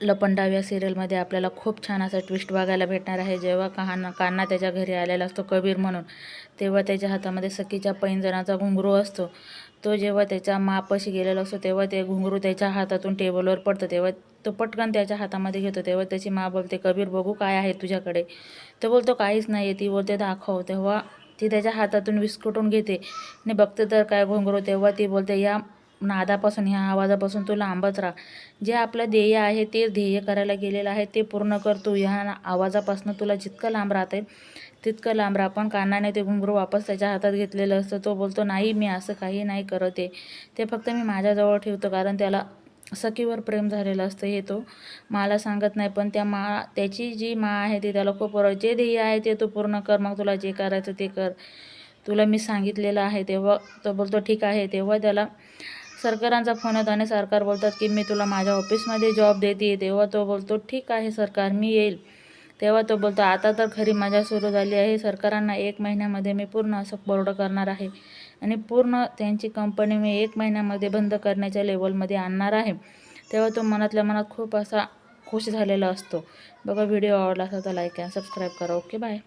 लपंडाव या सिरियलमध्ये आपल्याला खूप छान असा ट्विस्ट बघायला भेटणार आहे. जेव्हा कहाना कान्हा त्याच्या घरी आलेला असतो कबीर म्हणून तेव्हा त्याच्या हातामध्ये सखीच्या पैंजणाचा घुंगरू असतो. तो जेव्हा त्याच्या मापाशी गेलेला असतो तेव्हा ते घुंगरू त्याच्या हातातून टेबलवर पडतं. तेव्हा तो पटकन त्याच्या हातामध्ये घेतो. तेव्हा त्याची मा बोलते कबीर बघू काय आहे तुझ्याकडे. तो बोलतो काहीच नाही आहे ती बोलते दाखव. तेव्हा ती त्याच्या हातातून विस्कटून घेते. आणि बघते तर काय घुंगरू तेव्हा ती बोलते या नादापासून ह्या आवाजापासून तू लांबच राहा. जे आपलं ध्येय आहे ते ध्येय करायला गेलेलं आहे ते पूर्ण कर तू. ह्या आवाजापासून तुला जितकं लांब राहता येईल तितकं लांब राहा. पण कानाने ते घुंगरू वापस त्याच्या हातात घेतलेलं असतं. तो बोलतो नाही मी असं काही नाही करत आहे. ते फक्त मी माझ्याजवळ ठेवतो कारण त्याला सखीवर प्रेम झालेलं असतं. हे तो मला सांगत नाही पण त्या मा त्याची जी मा आहे ती त्याला खूप जे ध्येय आहे ते तू पूर्ण कर. मग तुला जे करायचं ते कर. तुला मी सांगितलेलं आहे तेव्हा तो बोलतो ठीक आहे. तेव्हा त्याला सरकारांचा फोन येतो आणि सरकार बोलतात की मी तुला माझ्या ऑफिसमध्ये जॉब देते तेव्हा तो बोलतो ठीक आहे सरकार मी येईल. तेव्हा तो बोलतो आता तर खरी मजा सुरू झाली आहे. सरकारांना एक महिन्यामध्ये मी पूर्ण असं बोर्ड करणार आहे आणि पूर्ण त्यांची कंपनी मी एक महिन्यामध्ये बंद करण्याच्या लेवलमध्ये आणणार आहे. तेव्हा तो मनातल्या मनात खूप असा खुश झालेला असतो. बघा व्हिडिओ आवडला असा तर लाईक आणि सबस्क्राईब करा. Okay bye